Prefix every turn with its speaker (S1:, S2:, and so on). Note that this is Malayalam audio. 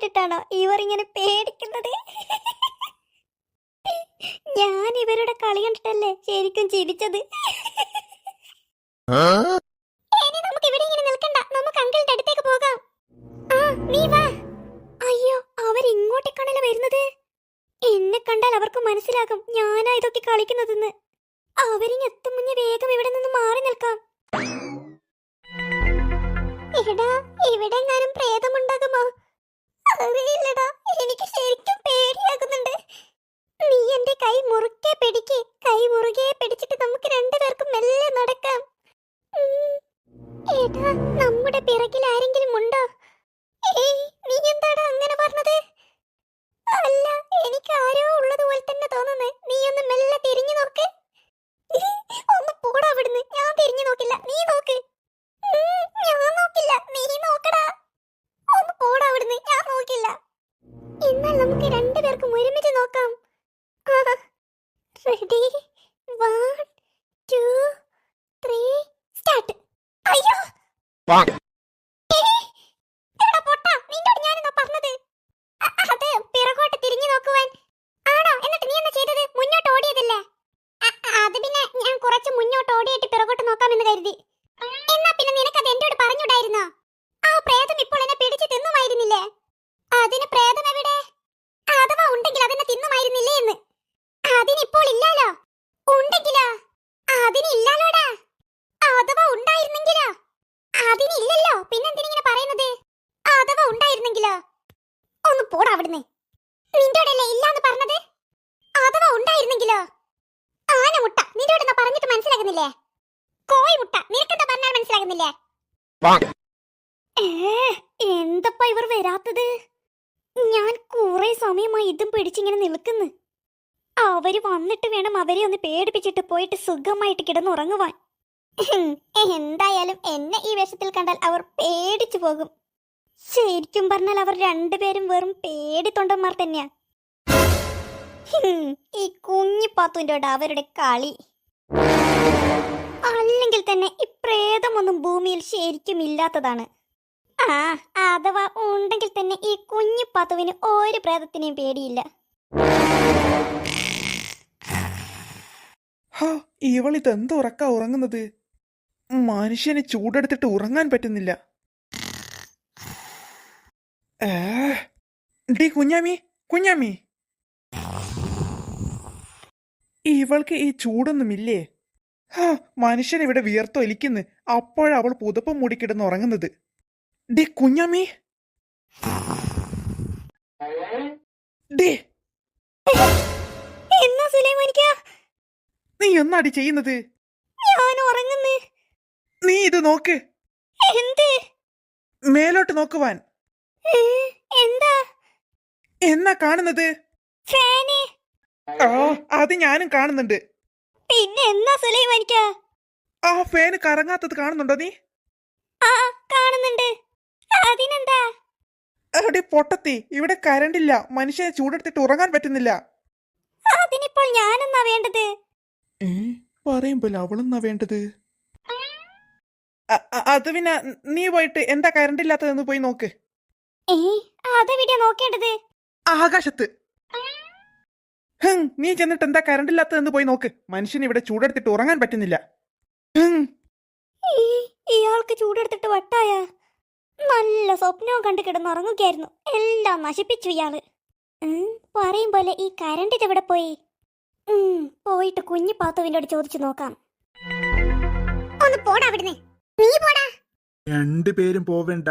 S1: കേട്ടിട്ടാണോ ഇവർ ഇങ്ങനെ പേടിക്കുന്നത്? ഞാൻ ഇവരുടെ കളി കണ്ടിട്ടല്ലേ ശരിക്കും ചിരിച്ചത്? ഇനി നമുക്ക് ഇവിടെ ഇങ്ങനെ നിൽക്കണ്ട. നമുക്ക് അങ്കിളിന്റെ അടുത്തേക്ക് പോകാം. ആ നീ വാ. അയ്യോ അവരിങ്ങോട്ടേക്കാണല്ലോ വരുന്നത്? എന്നെ കണ്ടാൽ അവർക്ക് മനസ്സിലാകും ഞാനാ ഇതൊക്കെ കളിക്കുന്നതെന്ന്. അവരിങ് എത്തും മുന്നേ വേഗം ഇവിടെ നിന്ന് മാറി നിൽക്കാം. എടാ ഇവിടെ എങ്ങാനും പ്രേതമുണ്ടാകുമോ? അറിയില്ലടാ എനിക്ക് ശരിക്കും പേടിയാകുന്നുണ്ട്. നീ എന്റെ കൈ മുറുക്കെ പിടിക്ക്. കൈ മുറുകെ പിടിച്ചിട്ട് നമുക്ക് രണ്ടുപേർക്കും മെല്ലെ നടക്കാം. ഉം. നമ്മുടെ പിറകിൽ ആരെങ്കിലും ഉണ്ടോ ഏയ് നീ എന്താടാ അങ്ങനെ പറഞ്ഞത് അല്ല എനിക്ക് ആരോ ഉള്ളത് പോലെ തന്നെ തോന്നുന്നു നീ ഒന്ന് മെല്ലെ തിരിഞ്ഞു നോക്ക് ഒന്ന് പോടാ അവിടുന്ന് ഞാൻ തിരിഞ്ഞു നോക്കില്ല നീ നോക്ക് ഉം, ഞാൻ നോക്കില്ല നീ നോക്കടാ ഒന്ന് പോടാ അവിടുന്ന് ഞാൻ നോക്കില്ല എന്നാൽ നമുക്ക് രണ്ടുപേർക്കും ഒരുമിച്ച് നോക്കാം. Ready one two three start അയ്യോ ഏയ്, എടാ പൊട്ടാ, നിന്നോട് ഞാനെന്നാ പറഞ്ഞത്? അ- അത് പിറകോട്ട് തിരിഞ്ഞു നോക്കുവാൻ. ആണോ? എന്നിട്ട് നീ എന്നാ ചെയ്തത്? മുന്നോട്ട് ഓടിയതല്ലേ? അ- അത് പിന്നെ ഞാൻ കുറച്ച് മുന്നോട്ട് ഓടിയിട്ട് പിറകോട്ട് നോക്കാമെന്ന് കരുതി. എന്നാ പിന്നെ നിനക്കത് എന്നോട് പറഞ്ഞൂടായിരുന്നോ? ആ പ്രേതം ഇപ്പോൾ എന്നെ പിടിച്ച് തിന്നുമായിരുന്നില്ലേ? അതിന് പ്രേതം എവിടെ? അഥവാ ഉണ്ടെങ്കിൽ അതെന്നെ തിന്നുമായിരുന്നില്ലേ എന്ന്. അതിനിപ്പോൾ ഇല്ലാലോ. ഉണ്ടെങ്കിലോ? അതിനില്ലാലോടാ. അഥവാ ഉണ്ടായിരുന്നെങ്കിലോ? അതിനില്ലല്ലോ പിന്നെന്തിനിങ്ങനെ പറയുന്നത്? അഥവാ ഉണ്ടായിരുന്നെങ്കിലോ? ഒന്ന് പോടാ അവിടുന്ന്. നിന്റോടല്ലേ ഇല്ലാന്ന് പറഞ്ഞത്? അഥവാ ഉണ്ടായിരുന്നെങ്കിലോ? ആന മുട്ട. എന്നാ പറഞ്ഞിട്ട് മനസ്സിലാകുന്നില്ലേ? കോഴി മുട്ട. നിനക്കെന്താ പറഞ്ഞാൽ മനസ്സിലാകുന്നില്ലേ? എന്തപ്പാ ഇവർ വരാത്തത്? ഞാൻ കുറെ സമയമായി ഇതും പിടിച്ചിങ്ങനെ നിൽക്കുന്നു. അവർ വന്നിട്ട് വേണം അവരെ ഒന്ന് പേടിപ്പിച്ചിട്ട് പോയിട്ട് സുഖമായിട്ട് കിടന്നുറങ്ങുവാൻ. എന്തായാലും എന്നെ ഈ വേഷത്തിൽ കണ്ടാൽ അവർ പേടിച്ചു പോകും. ശരിക്കും പറഞ്ഞാൽ അവർ രണ്ടുപേരും വെറും പേടി തൊണ്ടന്മാർ തന്നെയാ. ഈ കുഞ്ഞിപ്പാത്തുവിന്റെ അവരുടെ കളി. അല്ലെങ്കിൽ തന്നെ ഈ പ്രേതമൊന്നും ഭൂമിയിൽ ശരിക്കും ഇല്ലാത്തതാണ്. ആ അഥവാ ഉണ്ടെങ്കിൽ തന്നെ ഈ കുഞ്ഞിപ്പാത്തുവിന് ഒരു പ്രേതത്തിനെയും പേടിയില്ല.
S2: ഇവളിതെന്ത് ഉറക്കാ ഉറങ്ങുന്നത്? മനുഷ്യന് ചൂടെടുത്തിട്ട് ഉറങ്ങാൻ പറ്റുന്നില്ല. ഏ ഡി കുഞ്ഞാമി കുഞ്ഞാമി. ഇവൾക്ക് ഈ ചൂടൊന്നുമില്ലേ? ഹാ മനുഷ്യൻ ഇവിടെ വിയർത്തൊലിക്കുന്നു അപ്പോഴവൾ പുതപ്പം മൂടിക്കിടന്ന് ഉറങ്ങുന്നത്. ഡി കുഞ്ഞാമി. ഡേ. നീ എന്നാടി ചെയ്യുന്നത്? ഇത് നോക്ക്.
S1: എന്ത്?
S2: മേലോട്ട് നോക്കുവാൻ.
S1: എന്താ?
S2: എന്നാ കാണുന്നത്?
S1: ഫാന്.
S2: ആ അത് ഞാനും കാണുന്നുണ്ട്.
S1: പിന്നെ എന്നാ സുലൈമാനിക്ക
S2: ആ ഫാന് കറങ്ങാത്തത് കാണുന്നുണ്ടോ നീ?
S1: ആ കാണുന്നുണ്ട്. അതിനെന്താ?
S2: എടി പൊട്ടത്തി ഇവിടെ കരണ്ടില്ല. മനുഷ്യനെ ചൂടെടുത്തിട്ട് ഉറങ്ങാൻ പറ്റുന്നില്ല.
S1: അതിനിപ്പോൾ ഞാനെന്നാ വേണ്ടത്?
S2: ഏ പറയുമ്പോൾ അവളെന്നാ വേണ്ടത്? അത് പിന്നെ നീ പോയിട്ട് എന്താ കരണ്ടില്ലാത്തതെന്ന് പോയി നോക്ക്.
S1: അതെവിടെയാ നോക്കേണ്ടത്?
S2: ആകാശത്ത്. നീ ചെന്നിട്ട് എന്താ കരണ്ടില്ലാത്തതെന്ന് പോയി നോക്ക്. മനുഷ്യന് ഇവിടെ ചൂടെടുത്തിട്ട് ഉറങ്ങാൻ പറ്റുന്നില്ല.
S1: ഇയാൾക്ക് ചൂടെടുത്തിട്ട് വട്ടായ? നല്ല സ്വപ്നവും കണ്ടു കിടന്നുറങ്ങുകയായിരുന്നു. എല്ലാം നശിപ്പിച്ചു ഇയാൾ. പറയും പോലെ ഈ കരണ്ട് ഇതെവിടെ പോയി? പോയിട്ട് കുഞ്ഞു പാത്തുവിനോട് ചോദിച്ചു നോക്കാം. ഒന്ന് പോടാ അവിടുന്ന്.
S2: രണ്ടുപേരും പോവേണ്ട.